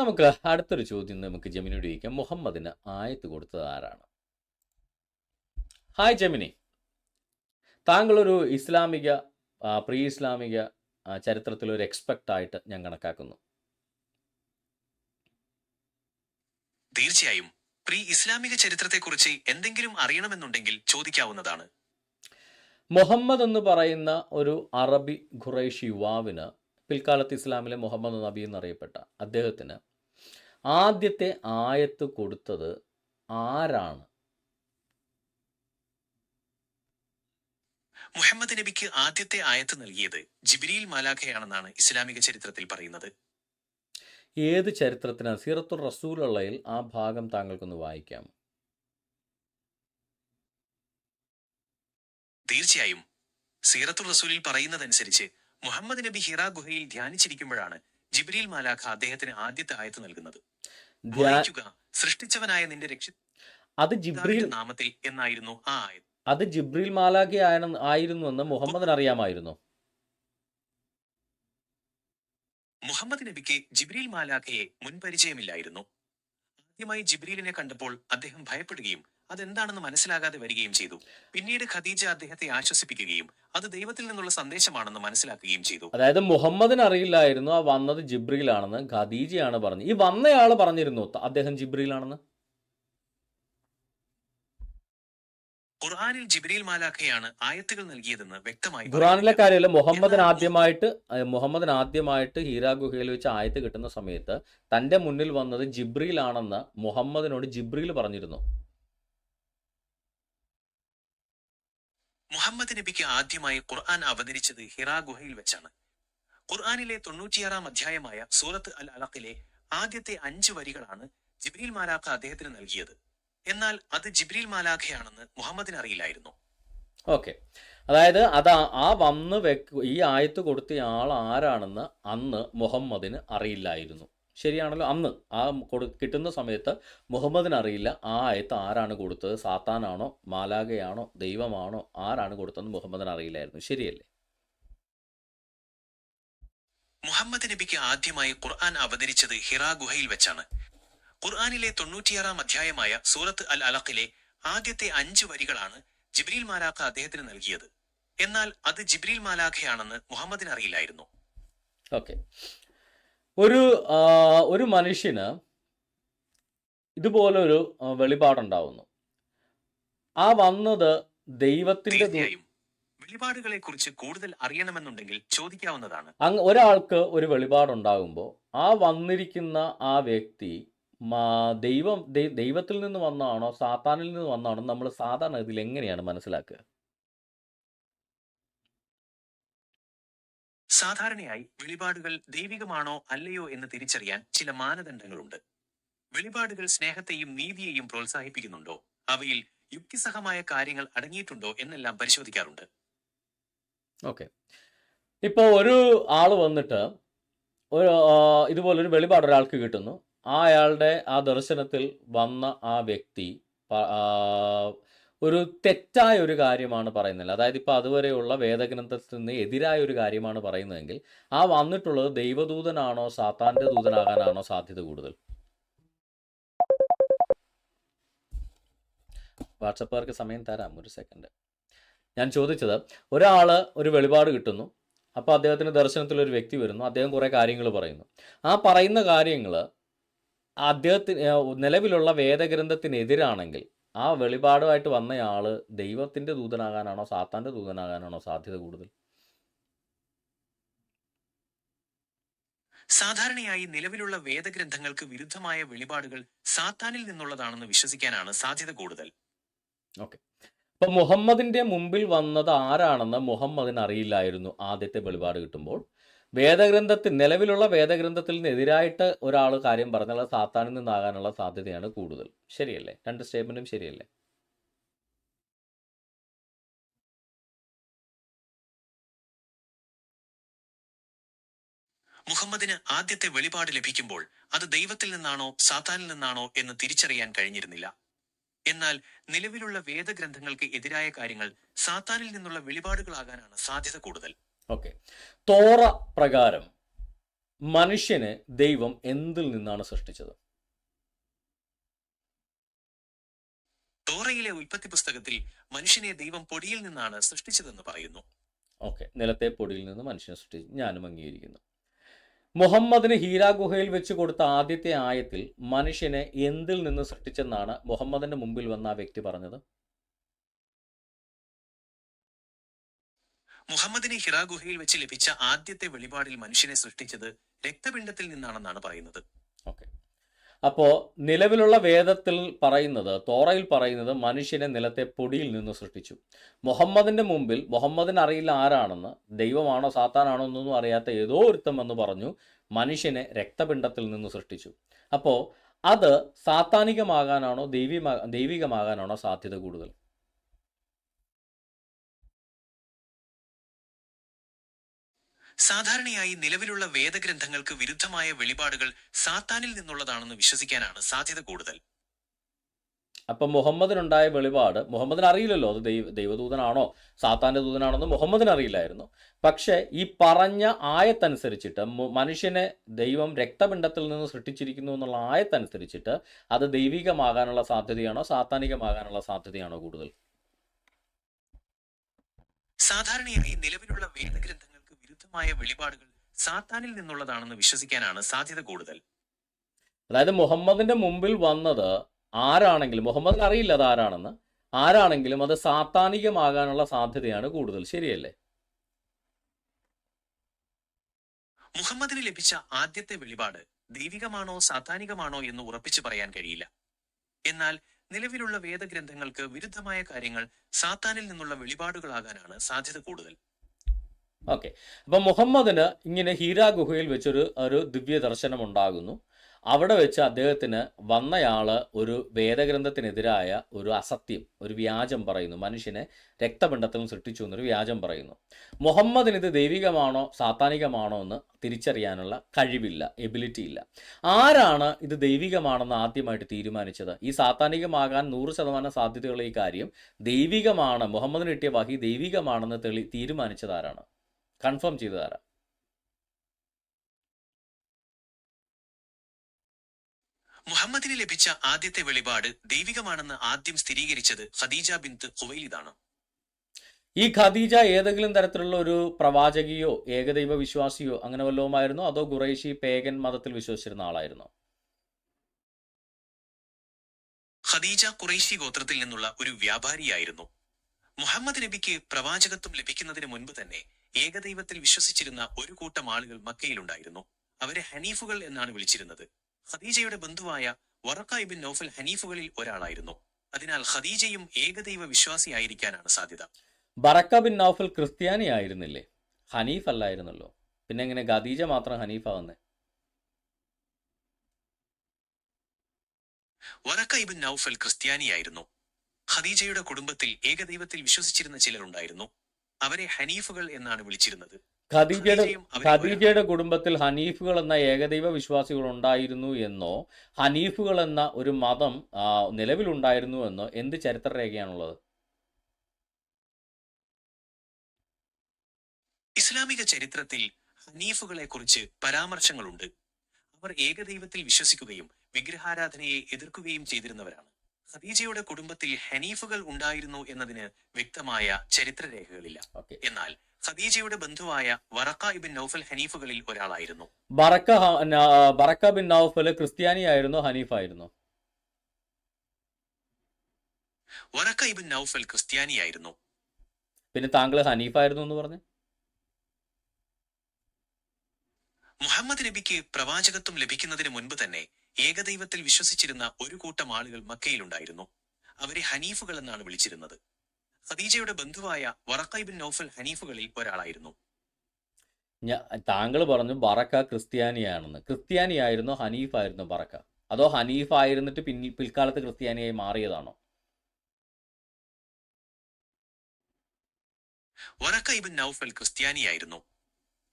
നമുക്ക് അടുത്തൊരു ചോദ്യം നമുക്ക് ജമിനിയോട് ചോദിക്കാം. മുഹമ്മദിന് ആയത്ത് കൊടുത്തത് ആരാണ്? Hi Gemini. താങ്കളൊരു ഇസ്ലാമിക പ്രീ ഇസ്ലാമിക ചരിത്രത്തിൽ ചരിത്രത്തിലൊരു എക്സ്പെക്റ്റ് ആയിട്ട് ഞാൻ കണക്കാക്കുന്നു. തീർച്ചയായും പ്രീ ഇസ്ലാമിക ചരിത്രത്തെക്കുറിച്ച് എന്തെങ്കിലും അറിയണമെന്നുണ്ടെങ്കിൽ ചോദിക്കാവുന്നതാണ്. മുഹമ്മദ് എന്ന് പറയുന്ന ഒരു അറബി ഖുറൈഷ് യുവാവിന് പിൽക്കാലത്ത് ഇസ്ലാമിലെ മുഹമ്മദ് നബി എന്നറിയപ്പെട്ട അദ്ദേഹത്തിന് ആദ്യത്തെ ആയത്ത് കൊടുത്തത് ആരാണ്? മുഹമ്മദ് നബിക്ക് ആദ്യത്തെ ആയത്ത് നൽകിയത് ജിബ്രീൽ മാലാഖയാണെന്നാണ് ഇസ്ലാമിക ചരിത്രത്തിൽ പറയുന്നത്. ഏത് ചരിത്രത്തിനാണ് സീറത്തുർ റസൂലുള്ളയിൽ ആ ഭാഗം താങ്കൾക്കൊന്ന് വായിക്കാം. തീർച്ചയായും. സീറത്തുൽ റസൂലിൽ പറയുന്നതനുസരിച്ച് മുഹമ്മദ് നബി ഹിറ ഗുഹയിൽ ധ്യാനിച്ചിരിക്കുമ്പോഴാണ് ജിബ്രീൽ മാലാഖ അദ്ദേഹത്തിന് ആദ്യത്തെ ആയത്ത് നൽകുന്നത്. സൃഷ്ടിച്ചവനായ നിന്റെ അത് ജിബ്രീൽ നാമത്തിൽ എന്നായിരുന്നു. ആ അത് ജിബ്രീൽ മാലാഖി ആയിരുന്നു എന്ന് മുഹമ്മദിന് അറിയാമായിരുന്നു. മുഹമ്മദ് നബിക്ക് ജിബ്രീൽ മാലാഖയെ മുൻപരിചയമില്ലായിരുന്നു. ആദ്യമായി ജിബ്രീലിനെ കണ്ടപ്പോൾ അദ്ദേഹം ഭയപ്പെടുകയും അതെന്താണെന്ന് മനസ്സിലാകാതെ വരികയും ചെയ്തു. പിന്നീട് ഖദീജ അദ്ദേഹത്തെ ആശ്വസിപ്പിക്കുകയും അത് ദൈവത്തിൽ നിന്നുള്ള സന്ദേശമാണെന്ന് മനസ്സിലാക്കുകയും ചെയ്തു. അതായത് മുഹമ്മദിന് അറിയില്ലായിരുന്നു ആ വന്നത് ജിബ്രിയിലാണെന്ന് ഖദീജയാണ് പറഞ്ഞു ഈ വന്നയാൾ പറഞ്ഞിരുന്നു അദ്ദേഹം ജിബ്രിയിലാണെന്ന്. ഖുർആാനിൽ ജിബ്രീൽ മാലാഖയാണ് ആയത്തുകൾ നൽകിയതെന്ന് വ്യക്തമായി ഖുറാനിലെ പറയുന്നില്ല. കാര്യമല്ല മുഹമ്മദിന് ആദ്യമായിട്ട് അഹ് ആദ്യമായിട്ട് ഹീരാ ഗുഹയിൽ വെച്ച് ആയത്ത് കിട്ടുന്ന സമയത്ത് തന്റെ മുന്നിൽ വന്നത് ജിബ്രീലാണെന്ന് മുഹമ്മദിനോട് ജിബ്രീൽ പറഞ്ഞിരുന്നു. മുഹമ്മദ് നബിക്ക് ആദ്യമായി ഖുർആൻ അവതരിച്ചത് ഹിറാ ഗുഹയിൽ വെച്ചാണ്. ഖുർആാനിലെ തൊണ്ണൂറ്റിയാറാം അധ്യായമായ സൂറത്ത് അൽ അലഖിലെ ആദ്യത്തെ അഞ്ച് വരികളാണ് ജിബ്രീൽ മാലാഖ അദ്ദേഹത്തിന് നൽകിയത്. എന്നാൽ അത് ജിബ്രീൽ മാലാഖയാണെന്ന് മുഹമ്മദിന് അറിയില്ലായിരുന്നു. ഓക്കെ. അതായത് അത് ആ- വന്ന് വെക്ക് ഈ ആയത്ത് കൊടുത്ത ആൾ ആരാണെന്ന് അന്ന് മുഹമ്മദിന് അറിയില്ലായിരുന്നു. ശരിയാണല്ലോ? അന്ന് ആ കൊടു കിട്ടുന്ന സമയത്ത് മുഹമ്മദിന് അറിയില്ല ആ ആയത്ത് ആരാണ് കൊടുത്തത്? സാത്താനാണോ? മാലാകയാണോ ദൈവമാണോ? ആരാണ് കൊടുത്തതെന്ന് മുഹമ്മദിന് അറിയില്ലായിരുന്നു. ശരിയല്ലേ? മുഹമ്മദ് നബിക്ക് ആദ്യമായി ഖുർആൻ അവതരിച്ചത് ഹിറാ ഗുഹയിൽ വെച്ചാണ്. ഖുർആാനിലെ തൊണ്ണൂറ്റിയാറാം അധ്യായമായ സൂറത്ത് അൽ അലഖിലെ ആദ്യത്തെ അഞ്ച് വരികളാണ് ജിബ്രീൽ മാലാഖ അദ്ദേഹത്തിന് നൽകിയത്. എന്നാൽ അത് ജിബ്രീൽ മാലാഖയാണെന്ന് മുഹമ്മദിന് അറിയില്ലായിരുന്നു. ഓക്കെ. ഒരു ഒരു മനുഷ്യന് ഇതുപോലൊരു വെളിപാടുണ്ടാവുന്നു. ആ വന്നത് ദൈവത്തിന്റെ വെളിപാടുകളെ കുറിച്ച് കൂടുതൽ അറിയണമെന്നുണ്ടെങ്കിൽ ചോദിക്കാവുന്നതാണ്. അങ്ങ് ഒരാൾക്ക് ഒരു വെളിപാടുണ്ടാകുമ്പോൾ ആ വന്നിരിക്കുന്ന ആ വ്യക്തി ദൈവം ദൈവത്തിൽ നിന്ന് വന്നാണോ സാത്താനിൽ നിന്ന് വന്നാണോ നമ്മൾ സാധാരണ ഇതിൽ എങ്ങനെയാണ് മനസ്സിലാക്കുക? സാധാരണയായി വെളിപാടുകൾ ദൈവികമാണോ അല്ലയോ എന്ന് തിരിച്ചറിയാൻ ചില മാനദണ്ഡങ്ങളുണ്ട്. വെളിപാടുകൾ സ്നേഹത്തെയും നീതിയെയും പ്രോത്സാഹിപ്പിക്കുന്നുണ്ടോ? അവയിൽ യുക്തിസഹമായ കാര്യങ്ങൾ അടങ്ങിയിട്ടുണ്ടോ എന്നെല്ലാം പരിശോധിക്കാറുണ്ട്. ഓക്കെ. ഇപ്പോ ഒരു ആൾ വന്നിട്ട് ഒരു ഇതുപോലൊരു വെളിപാട് ഒരാൾക്ക് കിട്ടുന്നു. ആ അയാളുടെ ആ ദർശനത്തിൽ വന്ന ആ വ്യക്തി ഒരു തെറ്റായ ഒരു കാര്യമാണ് പറയുന്നത്. അതായത് ഇപ്പോൾ അതുവരെയുള്ള വേദഗ്രന്ഥത്തിൽ നിന്ന് എതിരായ ഒരു കാര്യമാണ് പറയുന്നതെങ്കിൽ ആ വന്നിട്ടുള്ളത് ദൈവദൂതനാണോ സാത്താന്റെ ദൂതനാകാനാണോ സാധ്യത കൂടുതൽ? വാട്സപ്പുകാർക്ക് സമയം തരാം ഒരു സെക്കൻഡ് ഞാൻ ചോദിച്ചത് ഒരാൾ ഒരു വെളിപാട് കിട്ടുന്നു അപ്പോൾ അദ്ദേഹത്തിന് ദർശനത്തിൽ ഒരു വ്യക്തി വരുന്നു അദ്ദേഹം കുറേ കാര്യങ്ങൾ പറയുന്നു. ആ പറയുന്ന കാര്യങ്ങൾ അദ്ദേഹത്തിന് നിലവിലുള്ള വേദഗ്രന്ഥത്തിനെതിരാണെങ്കിൽ ആ വെളിപാടുമായിട്ട് വന്നയാൾ ദൈവത്തിന്റെ ദൂതനാകാനാണോ സാത്താന്റെ ദൂതനാകാനാണോ സാധ്യത കൂടുതൽ? സാധാരണയായി നിലവിലുള്ള വേദഗ്രന്ഥങ്ങൾക്ക് വിരുദ്ധമായ വെളിപാടുകൾ സാത്താനിൽ നിന്നുള്ളതാണെന്ന് വിശ്വസിക്കാനാണ് സാധ്യത കൂടുതൽ. ഓക്കെ. അപ്പൊ മുഹമ്മദിന്റെ മുമ്പിൽ വന്നത് ആരാണെന്ന് മുഹമ്മദിന് അറിയില്ലായിരുന്നു ആദ്യത്തെ വെളിപാട് കിട്ടുമ്പോൾ. വേദഗ്രന്ഥത്തിൽ നിലവിലുള്ള എതിരായിട്ട് ഒരാൾ കാര്യം പറഞ്ഞാൽ സാത്താനിൽ നിന്നാകാനുള്ള സാധ്യതയാണ് കൂടുതൽ. ശരിയല്ലേ? രണ്ട് സ്റ്റേറ്റ്മെന്റും ശരിയല്ലേ? മുഹമ്മദിന് ആദ്യത്തെ വെളിപാട് ലഭിക്കുമ്പോൾ അത് ദൈവത്തിൽ നിന്നാണോ സാത്താനിൽ നിന്നാണോ എന്ന് തിരിച്ചറിയാൻ കഴിഞ്ഞിരുന്നില്ല. എന്നാൽ നിലവിലുള്ള വേദഗ്രന്ഥങ്ങൾക്ക് എതിരായ കാര്യങ്ങൾ സാത്താനിൽ നിന്നുള്ള വെളിപാടുകളാകാനാണ് സാധ്യത കൂടുതൽ. ഓക്കെ തോറ പ്രകാരം മനുഷ്യനെ ദൈവം എന്തിൽ നിന്നാണ് സൃഷ്ടിച്ചത്? തോറയിലെ ഉൽപ്പത്തി പുസ്തകത്തിൽ മനുഷ്യനെ ദൈവം പൊടിയിൽ നിന്നാണ് സൃഷ്ടിച്ചതെന്ന് പറയുന്നു. ഓക്കെ നിലത്തെ പൊടിയിൽ നിന്ന് മനുഷ്യനെ സൃഷ്ടിച്ചു ഞാനും അംഗീകരിക്കുന്നു. മുഹമ്മദിന് ഹീരാ ഗുഹയിൽ വെച്ച് കൊടുത്ത ആദ്യത്തെ ആയത്തിൽ മനുഷ്യനെ എന്തിൽ നിന്ന് സൃഷ്ടിച്ചെന്നാണ് മുഹമ്മദിന്റെ മുമ്പിൽ വന്ന ആ വ്യക്തി പറഞ്ഞത്? മുഹമ്മദിനെ ഹിറാ ഗുഹയിൽ വെച്ച് ലഭിച്ച ആദ്യത്തെ വെളിപാടിൽ മനുഷ്യനെ സൃഷ്ടിച്ചത് രക്തപിണ്ഡത്തിൽ നിന്നാണെന്നാണ് പറയുന്നത്. ഓക്കെ. അപ്പോ നിലവിലുള്ള വേദത്തിൽ പറയുന്നത് തോറയിൽ പറയുന്നത് മനുഷ്യനെ നിലത്തെ പൊടിയിൽ നിന്ന് സൃഷ്ടിച്ചു. മുഹമ്മദിന്റെ മുമ്പിൽ മുഹമ്മദിന് അറിയില്ല ആരാണെന്ന് ദൈവമാണോ സാത്താനാണോ എന്നൊന്നും അറിയാത്ത ഏതോ ഒരുത്തം എന്ന് പറഞ്ഞു മനുഷ്യനെ രക്തപിണ്ഡത്തിൽ നിന്ന് സൃഷ്ടിച്ചു. അപ്പോൾ അത് സാത്താനികമാകാനാണോ ദൈവികമാ ദൈവികമാകാനാണോ സാധ്യത കൂടുതൽ? സാധാരണയായി നിലവിലുള്ള വേദഗ്രന്ഥങ്ങൾക്ക് വിരുദ്ധമായ വെളിപാടുകൾ സാത്താനിൽ നിന്നുള്ളതാണെന്ന് വിശ്വസിക്കാനാണ് സാധ്യത കൂടുതൽ. അപ്പം മുഹമ്മദിനുണ്ടായ വെളിപാട് മുഹമ്മദിന് അറിയില്ലല്ലോ അത് ദൈവ ദൈവദൂതനാണോ സാത്താന്റെ ദൂതനാണെന്ന് മുഹമ്മദിന് അറിയില്ലായിരുന്നു. പക്ഷേ ഈ പറഞ്ഞ ആയത്തനുസരിച്ചിട്ട് മനുഷ്യനെ ദൈവം രക്തപിണ്ഡത്തിൽ നിന്ന് സൃഷ്ടിച്ചിരിക്കുന്നു എന്നുള്ള ആയത്തനുസരിച്ചിട്ട് അത് ദൈവികമാകാനുള്ള സാധ്യതയാണോ സാത്താനികമാകാനുള്ള സാധ്യതയാണോ കൂടുതൽ? സാധാരണയായി നിലവിലുള്ള വേദഗ്രന്ഥങ്ങൾക്ക് വിരുദ്ധമായ വെളിപാടുകൾ സാത്താനിൽ നിന്നുള്ളതാണെന്ന് വിശ്വസിക്കാനാണ് സാധ്യത കൂടുതൽ. അതായത് മുഹമ്മദിന്റെ മുമ്പിൽ വന്നത് ആരാണെങ്കിലും മുഹമ്മദിന് അറിയില്ല അത് ആരാണെന്ന് ആരാണെങ്കിലും അത് സാത്താനികമാകാനുള്ള സാധ്യതയാണ് കൂടുതൽ. ശരിയല്ലേ? മുഹമ്മദിന് ലഭിച്ച ആദ്യത്തെ വെളിപാട് ദൈവികമാണോ സാത്താനികമാണോ എന്ന് ഉറപ്പിച്ചു പറയാൻ കഴിയില്ല. എന്നാൽ നിലവിലുള്ള വേദഗ്രന്ഥങ്ങൾക്ക് വിരുദ്ധമായ കാര്യങ്ങൾ സാത്താനിൽ നിന്നുള്ള വെളിപാടുകളാകാനാണ് സാധ്യത കൂടുതൽ. ഓക്കെ അപ്പം മുഹമ്മദിന് ഇങ്ങനെ ഹീരാ ഗുഹയിൽ വെച്ചൊരു ഒരു ദിവ്യ ദർശനം ഉണ്ടാകുന്നു അവിടെ വെച്ച് അദ്ദേഹത്തിന് വന്നയാൾ ഒരു വേദഗ്രന്ഥത്തിനെതിരായ ഒരു അസത്യം ഒരു വ്യാജം പറയുന്നു. മനുഷ്യനെ രക്തപിണ്ഡത്തിലും സൃഷ്ടിച്ചു എന്നൊരു വ്യാജം പറയുന്നു. മുഹമ്മദിന് ഇത് ദൈവികമാണോ സാത്താനികമാണോ എന്ന് തിരിച്ചറിയാനുള്ള കഴിവില്ല എബിലിറ്റി ഇല്ല. ആരാണ് ഇത് ദൈവികമാണെന്ന് ആദ്യമായിട്ട് തീരുമാനിച്ചത്? ഈ സാത്താനികമാകാൻ നൂറ് ശതമാനം സാധ്യതയുള്ള ഈ കാര്യം ദൈവികമാണ് മുഹമ്മദിന് കിട്ടിയ വഹി ദൈവികമാണെന്ന് തെളി തീരുമാനിച്ചത് ആരാണ്? കൺഫേം ചെയ്തു തരാം. മുഹമ്മദിന് ലഭിച്ച ആദ്യത്തെ വെളിപാട് ദൈവികമാണെന്ന് ആദ്യം സ്ഥിരീകരിച്ചത് ഖദീജ ബിന്ത് ഖുവൈലിദാണ്. ഈ ഖദീജ ഏതെങ്കിലും തരത്തിലുള്ള ഒരു പ്രവാചകിയോ ഏകദൈവ വിശ്വാസിയോ അങ്ങനെ വല്ലവുമായിരുന്നോ? അതോ ഖുറൈശി പേഗൻ മതത്തിൽ വിശ്വസിച്ചിരുന്ന ആളായിരുന്നോ? ഖദീജ ഖുറൈശി ഗോത്രത്തിൽ നിന്നുള്ള ഒരു വ്യാപാരിയായിരുന്നു. മുഹമ്മദ് നബിക്ക് പ്രവാചകത്വം ലഭിക്കുന്നതിന് മുൻപ് തന്നെ ഏകദൈവത്തിൽ വിശ്വസിച്ചിരുന്ന ഒരു കൂട്ടം ആളുകൾ മക്കയിലുണ്ടായിരുന്നു. അവരെ ഹനീഫുകൾ എന്നാണ് വിളിച്ചിരുന്നത്. ഖദീജയുടെ ബന്ധുവായ വറക്ക ഇബിൻ നൗഫൽ ഹനീഫുകളിൽ ഒരാളായിരുന്നു. അതിനാൽ ഖദീജയും ഏകദൈവ വിശ്വാസിയായിരിക്കാനാണ് സാധ്യത. ബറക്ക ബിൻ നൗഫൽ ക്രിസ്ത്യാനി ആയിരുന്നില്ലേ? ഹനീഫ് അല്ലായിരുന്നല്ലോ. പിന്നെ എങ്ങനെ ഖദീജ മാത്രം ഹനീഫാവുന്നേ? വറക്ക ഇബിൻ നൌഫൽ ക്രിസ്ത്യാനിയായിരുന്നു. ഖദീജയുടെ കുടുംബത്തിൽ ഏകദൈവത്തിൽ വിശ്വസിച്ചിരുന്ന ചിലരുണ്ടായിരുന്നു. അവരെ ഹനീഫുകൾ എന്നാണ് വിളിച്ചിരുന്നത്. ഖദീജയുടെ. ഖദീജയുടെ കുടുംബത്തിൽ ഹനീഫുകൾ എന്ന ഏകദൈവ വിശ്വാസികൾ ഉണ്ടായിരുന്നു എന്നോ ഹനീഫുകൾ എന്ന ഒരു മതം നിലവിലുണ്ടായിരുന്നു എന്നോ എന്ത് ചരിത്രരേഖയാണുള്ളത് ഇസ്ലാമിക ചരിത്രത്തിൽ ഹനീഫുകളെ കുറിച്ച് പരാമർശങ്ങളുണ്ട്. അവർ ഏകദൈവത്തിൽ വിശ്വസിക്കുകയും വിഗ്രഹാരാധനയെ എതിർക്കുകയും ചെയ്തിരുന്നവരാണ്. ഖദീജയുടെ കുടുംബത്തിൽ ഹനീഫുകൾ ഉണ്ടായിരുന്നു എന്നതിന് വ്യക്തമായ ചരിത്രരേഖകളില്ല. എന്നാൽ ഖദീജയുടെ ബന്ധുവായ വറക്ക ഇബിൻ നൌഫൽ ഹനീഫുകളിൽ ഒരാളായിരുന്നു. ബറക്ക ബറക്ക ബിൻ നൌഫൽ ക്രിസ്ത്യാനിയായിരുന്നു ഹനീഫായിരുന്നോ. വറക്ക ഇബിൻ നൗഫൽ ക്രിസ്ത്യാനിയായിരുന്നു. പിന്നെ താങ്കൾ ഹനീഫായിരുന്നു എന്ന് പറഞ്ഞു? മുഹമ്മദ് നബിക്ക് പ്രവാചകത്വം ലഭിക്കുന്നതിന് മുൻപ് തന്നെ ഏകദൈവത്തിൽ വിശ്വസിച്ചിരുന്ന ഒരു കൂട്ടം ആളുകൾ മക്കയിലുണ്ടായിരുന്നു. അവരെ ഹനീഫുകൾ എന്നാണ് വിളിച്ചിരുന്നത്. ഖദീജയുടെ ബന്ധുവായ വറക്കൈബിൻ നോഫൽ ഹനീഫുകളിൽ ഒരാളായിരുന്നു. താങ്കൾ പറഞ്ഞു ബറക്ക ക്രിസ്ത്യാനിയാണെന്ന്. ക്രിസ്ത്യാനിയായിരുന്നു ഹനീഫായിരുന്നു ബറക്ക അതോ ഹനീഫ് ആയിരുന്നിട്ട് പിന്നിൽ പിൽക്കാലത്ത് ക്രിസ്ത്യാനിയായി മാറിയതാണോ? വറക്ക ഇബിൻ നൗഫൽ ക്രിസ്ത്യാനിയായിരുന്നു.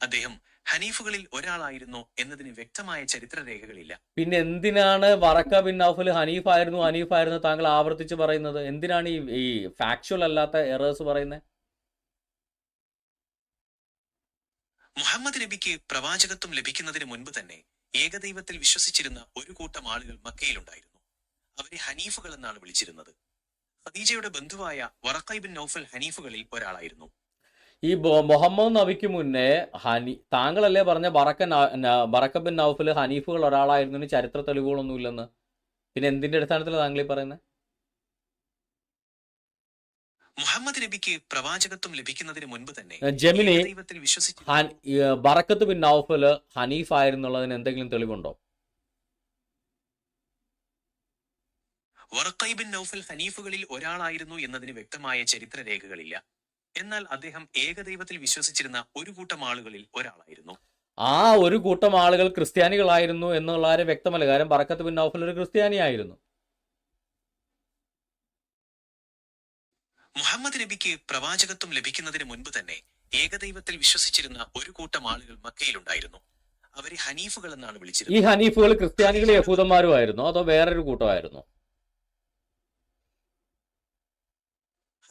അദ്ദേഹം ഹനീഫുകളിൽ ഒരാളായിരുന്നു എന്നതിന് വ്യക്തമായ ചരിത്രരേഖകളില്ല. പിന്നെ എന്തിനാണ് വറക്ക ബിൻ നൗഫൽ ഹനീഫായിരുന്നു ഹനീഫായിരുന്നു താങ്കൾ ആവർത്തിച്ച് പറയുന്നത്? എന്തിനാണ് ഈ ഈ ഫാക്ച്വൽ അല്ലാത്ത എറേഴ്സ് പറയുന്നത്? മുഹമ്മദ് നബിക്ക് പ്രവാചകത്വം ലഭിക്കുന്നതിന് മുൻപ് തന്നെ ഏകദൈവത്തിൽ വിശ്വസിച്ചിരുന്ന ഒരു കൂട്ടം ആളുകൾ മക്കയിലുണ്ടായിരുന്നു. അവരെ ഹനീഫുകൾ എന്നാണ് വിളിച്ചിരുന്നത്. ഖദീജയുടെ ബന്ധുവായ വറക്കൈബിൻ നൌഫൽ നൗഫൽ ഹനീഫുകളിൽ ഒരാളായിരുന്നു. ഈ മുഹമ്മദ് നബിക്ക് മുന്നേ ഹനി താങ്കളല്ലേ പറഞ്ഞ ബറക്ക ബറക്ക ബിൻ നൗഫൽ ഹനീഫുകൾ ഒരാളായിരുന്നു ചരിത്ര തെളിവുകളൊന്നും ഇല്ലെന്ന് പിന്നെ എന്തിന്റെ അടിസ്ഥാനത്തിലാണ് താങ്കൾ ഈ പറയുന്നത്? മുഹമ്മദ് നബിക്ക് പ്രവാചകത്വം ലഭിക്കുന്നതിന് മുൻപ് തന്നെ ജെമിനി ബറക്കത്ത് ബിൻ നൗഫൽ ഹനീഫ് ആയിരുന്നുള്ളതിന് എന്തെങ്കിലും തെളിവുണ്ടോ? വറക്കൈ ബിൻ നൗഫൽ ഹനീഫുകളിൽ ഒരാളായിരുന്നു എന്നതിന് വ്യക്തമായ ചരിത്ര രേഖകളില്ല എന്നാൽ അദ്ദേഹം ഏകദൈവത്തിൽ വിശ്വസിച്ചിരുന്ന ഒരു കൂട്ടം ആളുകളിൽ ഒരാളായിരുന്നു. ആ ഒരു കൂട്ടം ആളുകൾ ക്രിസ്ത്യാനികളായിരുന്നു എന്നുള്ള ആരും വ്യക്തമല്ല. കാരണം ബറക്കത്ത് ബിൻ ഓഫൽ ഒരു ക്രിസ്ത്യാനിയായിരുന്നു. മുഹമ്മദ് നബിക്ക് പ്രവാചകത്വം ലഭിക്കുന്നതിന് മുൻപ് തന്നെ ഏകദൈവത്തിൽ വിശ്വസിച്ചിരുന്ന ഒരു കൂട്ടം ആളുകൾ മക്കയിലുണ്ടായിരുന്നു. അവരെ ഹനീഫുകൾ എന്നാണ് വിളിച്ചത് ഈ ഹനീഫുകൾ ക്രിസ്ത്യാനികളും യഹൂദന്മാരും ആയിരുന്നു അതോ വേറൊരു കൂട്ടമായിരുന്നു?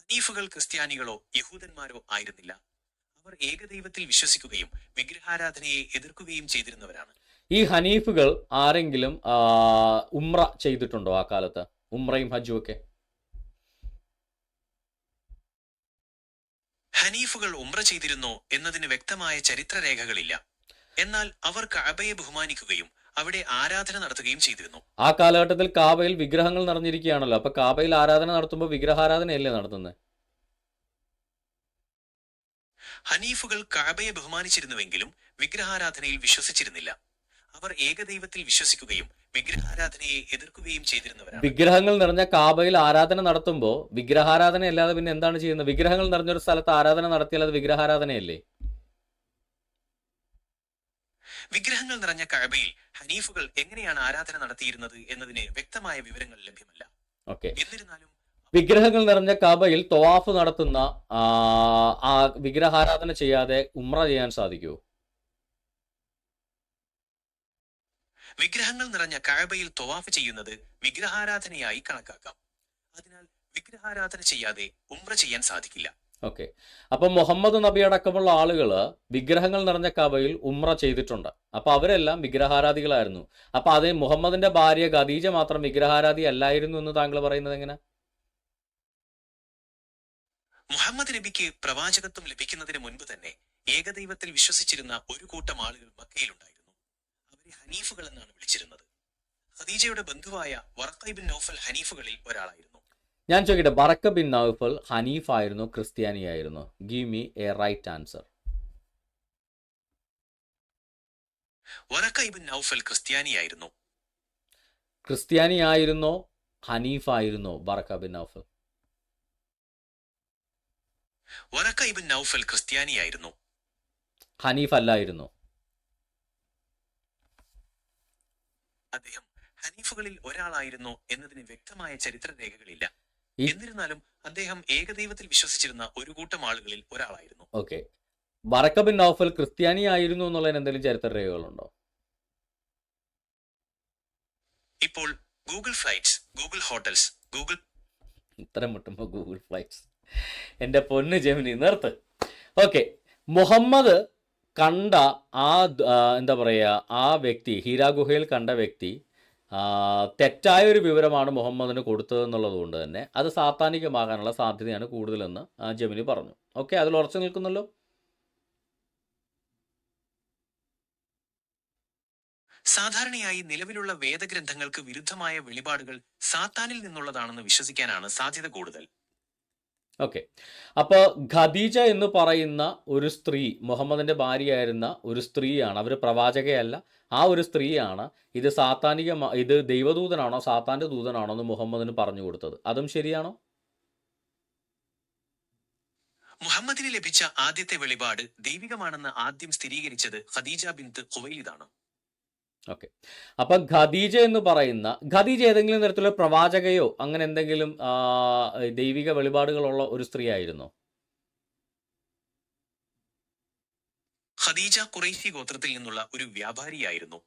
ഹനീഫുകൾ ക്രിസ്ത്യാനികളോ യഹൂദന്മാരോ ആയിരുന്നില്ല. അവർ ഏകദൈവത്തിൽ വിശ്വസിക്കുകയും വിഗ്രഹാരാധനയെ എതിർക്കുകയും ചെയ്തിരുന്നവരാണ്. ഈ ഹനീഫുകൾ ആരെങ്കിലും ഉമ്ര ചെയ്തിട്ടുണ്ടോ ആ കാലത്ത്? ഉമ്രയും ഹജ്ജും ഒക്കെ? ഹനീഫുകൾ ഉമ്ര ചെയ്തിരുന്നോ എന്നതിന് വ്യക്തമായ ചരിത്രരേഖകളില്ല. എന്നാൽ അവർ കഅബയെ ബഹുമാനിക്കുകയും അവിടെ ആരാധന നടത്തുകയും ചെയ്തിരുന്നു. ആ കാലഘട്ടത്തിൽ കാബയിൽ വിഗ്രഹങ്ങൾ നിറഞ്ഞിരിക്കുകയാണല്ലോ. അപ്പൊ കാബയിൽ ആരാധന നടത്തുമ്പോൾ വിഗ്രഹാരാധനയല്ലേ നടത്തുന്നത് ഹനീഫുകൾ കാബയെ ബഹുമാനിച്ചിരുന്നുവെങ്കിലും വിഗ്രഹാരാധനയിൽ വിശ്വസിച്ചിരുന്നില്ല. അവർ ഏകദൈവത്തിൽ വിശ്വസിക്കുകയും വിഗ്രഹാരാധനയെ എതിർക്കുകയും ചെയ്തിരുന്നവരാണ്. വിഗ്രഹങ്ങൾ നിറഞ്ഞ കാബയിൽ ആരാധന നടത്തുമ്പോൾ വിഗ്രഹാരാധന അല്ലാതെ പിന്നെ എന്താണ് ചെയ്യുന്നത്? വിഗ്രഹങ്ങൾ നിറഞ്ഞൊരു സ്ഥലത്ത് ആരാധന നടത്തിയാൽ അത് വിഗ്രഹാരാധനയല്ലേ? വിഗ്രഹങ്ങൾ നിറഞ്ഞ കഴബയിൽ ഹനീഫുകൾ എങ്ങനെയാണ് ആരാധന നടത്തിയിരുന്നത് എന്നതിന് വ്യക്തമായ വിവരങ്ങൾ ലഭ്യമല്ല. ഓക്കെ. എന്നിരുന്നാലും വിഗ്രഹങ്ങൾ നിറഞ്ഞ കാബയിൽ തൊവാഫ് നടത്തുന്ന ആ, വിഗ്രഹാരാധന ചെയ്യാതെ ഉമ്ര ചെയ്യാൻ സാധിക്കുമോ വിഗ്രഹങ്ങൾ നിറഞ്ഞ കഅബയിൽ തൊവാഫ് ചെയ്യുന്നത് വിഗ്രഹാരാധനയായി കണക്കാക്കാം. അതിനാൽ വിഗ്രഹാരാധന ചെയ്യാതെ ഉമ്ര ചെയ്യാൻ സാധിക്കില്ല. ഓക്കെ. അപ്പൊ മുഹമ്മദ് നബി അടക്കമുള്ള ആളുകൾ വിഗ്രഹങ്ങൾ നിറഞ്ഞ കവയിൽ ഉമ്ര ചെയ്തിട്ടുണ്ട്. അപ്പൊ അവരെല്ലാം വിഗ്രഹാരാധികളായിരുന്നു. അപ്പൊ അതേ മുഹമ്മദിന്റെ ഭാര്യ ഖദീജ മാത്രം വിഗ്രഹാരാധി അല്ലായിരുന്നു എന്ന് താങ്കൾ പറയുന്നത് എങ്ങനെ? മുഹമ്മദ് നബിക്ക് പ്രവാചകത്വം ലഭിക്കുന്നതിന് മുൻപ് തന്നെ ഏകദൈവത്തിൽ വിശ്വസിച്ചിരുന്ന ഒരു കൂട്ടം ആളുകൾ മക്കയിലുണ്ടായിരുന്നു. അവരെ ഹനീഫുകൾ എന്നാണ് വിളിച്ചിരുന്നത്. ഖദീജയുടെ ബന്ധുവായ വർക്കൈബിൻ നോഫൽ ഹനീഫുകളിൽ ഒരാളായിരുന്നു. ഞാൻ ചോദിക്കട്ടെ ബറക്ക ബിൻ നൗഫൽ ഹനീഫ് ആയിരുന്നു ക്രിസ്ത്യാനി ആയിരുന്നു give me a right answer Waraqa Nawfal ക്രിസ്ത്യാനിയായിരുന്നു. ക്രിസ്ത്യാനി ആയിരുന്നോ ഹനീഫ് ആയിരുന്നോ Baraka bin Nawfal? Waraqa Nawfal ക്രിസ്ത്യാനിയായിരുന്നു. ഹനീഫ് അല്ലായിരുന്നു അദ്ദേഹം ഹനീഫുകളിൽ ഒരാളായിരുന്നു എന്നതിന് വ്യക്തമായ ചരിത്ര രേഖകളില്ല എന്നിരുന്നാലും അദ്ദേഹം ഏകദൈവത്തിൽ വിശ്വസിച്ചിരുന്ന ഒരു കൂട്ടം ആളുകളിൽ ഒരാളായിരുന്നു. ഓക്കെ. ബറക്ക ബിൻ നൗഫൽ ക്രിസ്ത്യാനി ആയിരുന്നു എന്നുള്ളതിന് എന്തെങ്കിലും ചരിത്ര രേഖകളുണ്ടോ? ഇപ്പോൾ Google flights Google hotels Google ഉത്തരം മുട്ടുമ്പോൾ ഗൂഗിൾ ഫ്ലൈറ്റ്സ്. എന്റെ പൊന്ന് ജെമിനി നിർത്ത്. ഓക്കെ. മുഹമ്മദ് കണ്ട ആ എന്താ പറയുക ആ വ്യക്തി ഹീരാഗുഹയിൽ കണ്ട വ്യക്തി തെറ്റായ ഒരു വിവരമാണ് മുഹമ്മദിന് കൊടുത്തതെന്നുള്ളതുകൊണ്ട് തന്നെ അത് സാത്താനികമാകാനുള്ള സാധ്യതയാണ് കൂടുതലെന്ന് ജമിനി പറഞ്ഞു. ഓക്കെ അതിൽ ഉറച്ചു നിൽക്കുന്നല്ലോ? സാധാരണയായി നിലവിലുള്ള വേദഗ്രന്ഥങ്ങൾക്ക് വിരുദ്ധമായ വെളിപാടുകൾ സാത്താനിൽ നിന്നുള്ളതാണെന്ന് വിശ്വസിക്കാനാണ് സാധ്യത കൂടുതൽ. ഓക്കെ അപ്പോൾ ഖദീജ എന്ന് പറയുന്ന ഒരു സ്ത്രീ മുഹമ്മദിന്റെ ഭാര്യയായിരുന്ന ഒരു സ്ത്രീയാണ്. അവർ പ്രവാചകയല്ല. ആ ഒരു സ്ത്രീയാണ് ഇത് സാത്താനിക ഇത് ദൈവദൂതനാണോ സാത്താന്റെ ദൂതനാണോ എന്ന് മുഹമ്മദിന് പറഞ്ഞു കൊടുത്തത്. അതും ശരിയാണോ? മുഹമ്മദിന് ലഭിച്ച ആദ്യത്തെ വെളിപാട് ദൈവികമാണെന്ന് ആദ്യം സ്ഥിരീകരിച്ചത് ഖദീജ ബിന്ത് ഖുവൈലിദാണ് ഓക്കെ അപ്പൊ ഖദീജ എന്ന് പറയുന്ന ഖദീജ ഏതെങ്കിലും തരത്തിലുള്ള പ്രവാചകയോ അങ്ങനെ എന്തെങ്കിലും ദൈവിക വെളിപാടുകളുള്ള ഒരു സ്ത്രീ ആയിരുന്നോ ഖദീജ ഖുറൈശി ഗോത്രത്തിൽ നിന്നുള്ള ഒരു വ്യാപാരിയായിരുന്നു.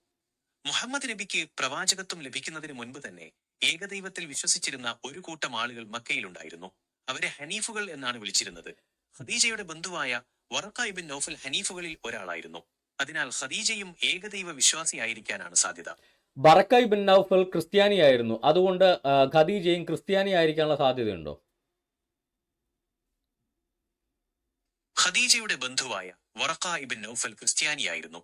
മുഹമ്മദ് നബിക്ക് പ്രവാചകത്വം ലഭിക്കുന്നതിന് മുൻപ് തന്നെ ഏകദൈവത്തിൽ വിശ്വസിച്ചിരുന്ന ഒരു കൂട്ടം ആളുകൾ മക്കയിലുണ്ടായിരുന്നു. അവരെ ഹനീഫുകൾ എന്നാണ് വിളിച്ചിരുന്നത്. ഖദീജയുടെ ബന്ധുവായ വറക്ക ഇബിൻ നൗഫൽ ഹനീഫുകളിൽ ഒരാളായിരുന്നു. അതിനാൽ ഖദീജയും ഏകദൈവ വിശ്വാസിയായിരിക്കാനാണ് സാധ്യത. ബറക്കൈ ബിൻ നൌഫൽ ക്രിസ്ത്യാനിയായിരുന്നു. അതുകൊണ്ട് ഖദീജയും ക്രിസ്ത്യാനി ആയിരിക്കാനുള്ള സാധ്യതയുണ്ടോ? ഖദീജയുടെ ബന്ധുവായ വറക്ക ഇബിൻ നൌഫൽ ക്രിസ്ത്യാനിയായിരുന്നു.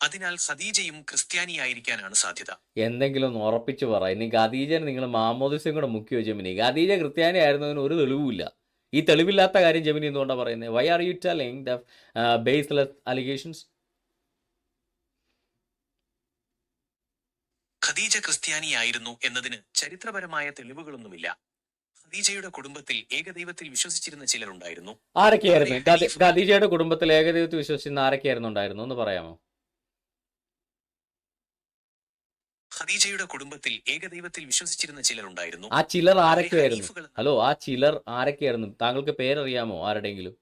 അതിനാൽ ഖദീജയും ക്രിസ്ത്യാനിയായിരിക്കാനാണ് സാധ്യത. എന്തെങ്കിലും ഒന്ന് ഉറപ്പിച്ചു പറ. ഇനി ഖദീജനെ നിങ്ങൾ മാമോദിസും കൂടെ മുക്കി വെച്ചു ജമിനി ഖദീജ ക്രിസ്ത്യാനി ആയിരുന്നതിന് ഒരു തെളിവുമില്ല ഈ തെളിവില്ലാത്ത കാര്യം ജമിനി എന്തുകൊണ്ടാണ് പറയുന്നത് why are you telling the baseless allegations Khadija ക്രിസ്ത്യാനിയായിരുന്നു എന്നതിന് ചരിത്രപരമായ തെളിവുകളൊന്നുമില്ല. ഖദീജയുടെ കുടുംബത്തിൽ ഏകദൈവത്തിൽ വിശ്വസിച്ചിരുന്ന ചിലരുണ്ടായിരുന്നു. ആരൊക്കെയായിരുന്നു? ഖദി- ഖദീജയുടെ കുടുംബത്തിൽ ഏകദൈവത്തിൽ വിശ്വസിച്ചിരുന്ന ആരൊക്കെയായിരുന്നു ഉണ്ടായിരുന്നു? എന്ന് പറയാമോ? ഖദീജയുടെ കുടുംബത്തിൽ ഏകദൈവത്തിൽ വിശ്വസിച്ചിരുന്ന ചിലരുണ്ടായിരുന്നു. ആ ചിലർ ആരൊക്കെയായിരുന്നു? ഹലോ ആ ചിലർ ആരൊക്കെയായിരുന്നു? താങ്കൾക്ക് പേരറിയാമോ ആരുടെയെങ്കിലും?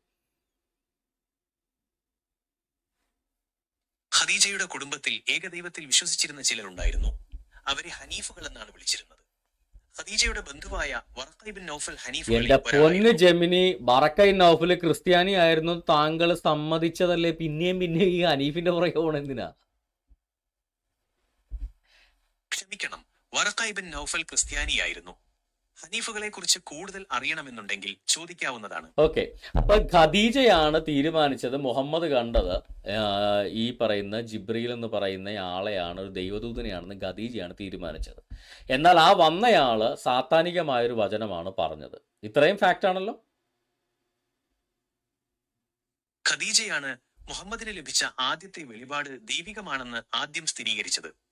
ഖദീജയുടെ കുടുംബത്തിൽ ഏകദൈവത്തിൽ വിശ്വസിച്ചിരുന്ന ചിലരുണ്ടായിരുന്നു. അവരെ ഹനീഫുകൾ എന്നാണ് വിളിച്ചിരുന്നത്. ഖദീജയുടെ ബന്ധുവായ വറക്കൈബിൻ നൗഫൽ ഹനീഫ് എന്റെ പൊന്ന്. ജെമിനി ബറക്കൈ നൗഫൽ ക്രിസ്ത്യാനി ആയിരുന്നു. താങ്കൾ സമ്മതിച്ചതല്ലേ? പിന്നെയും പിന്നെയും ഈ ഹനീഫിന്റെ പുറകെ പോണെന്തിനാ ക്ഷമിക്കണം. വറക്കൈബിൻ നൗഫൽ ക്രിസ്ത്യാനിയായിരുന്നു. ഹനീഫുകളെ കുറിച്ച് കൂടുതൽ അറിയണമെന്നുണ്ടെങ്കിൽ ചോദിക്കാവുന്നതാണ്. ഓക്കെ. അപ്പൊ ഖദീജയാണ് തീരുമാനിച്ചത് മുഹമ്മദ് കണ്ടത്. ഈ പറയുന്ന ജിബ്രീൽ എന്ന് പറയുന്ന ആളെയാണ് ഒരു ദൈവദൂതനെയാണെന്ന് ഖദീജയാണ് തീരുമാനിച്ചത്. എന്നാൽ ആ വന്നയാൾ സാത്താനികമായൊരു വചനമാണ് പറഞ്ഞത്. ഇത്രയും ഫാക്റ്റ് ആണല്ലോ? ഖദീജയാണ് മുഹമ്മദിന് ലഭിച്ച ആദ്യത്തെ വെളിപാട് ദൈവികമാണെന്ന് ആദ്യം സ്ഥിരീകരിച്ചത്.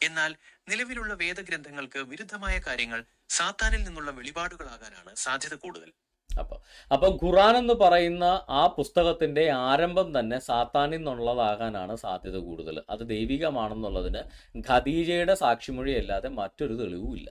എന്നാൽ നിലവിലുള്ള വേദഗ്രന്ഥങ്ങൾക്ക് വിരുദ്ധമായ കാര്യങ്ങൾ സാത്താനിൽ നിന്നുള്ള വെളിപാടുകളാകാനാണ് സാധ്യത കൂടുതൽ. അപ്പൊ അപ്പൊ ഖുറാൻ എന്ന് പറയുന്ന ആ പുസ്തകത്തിന്റെ ആരംഭം തന്നെ സാത്താനിൽ നിന്നുള്ളതാകാനാണ് സാധ്യത കൂടുതൽ. അത് ദൈവികമാണെന്നുള്ളതിന് ഖദീജയുടെ സാക്ഷിമൊഴി അല്ലാതെ മറ്റൊരു തെളിവുമില്ല.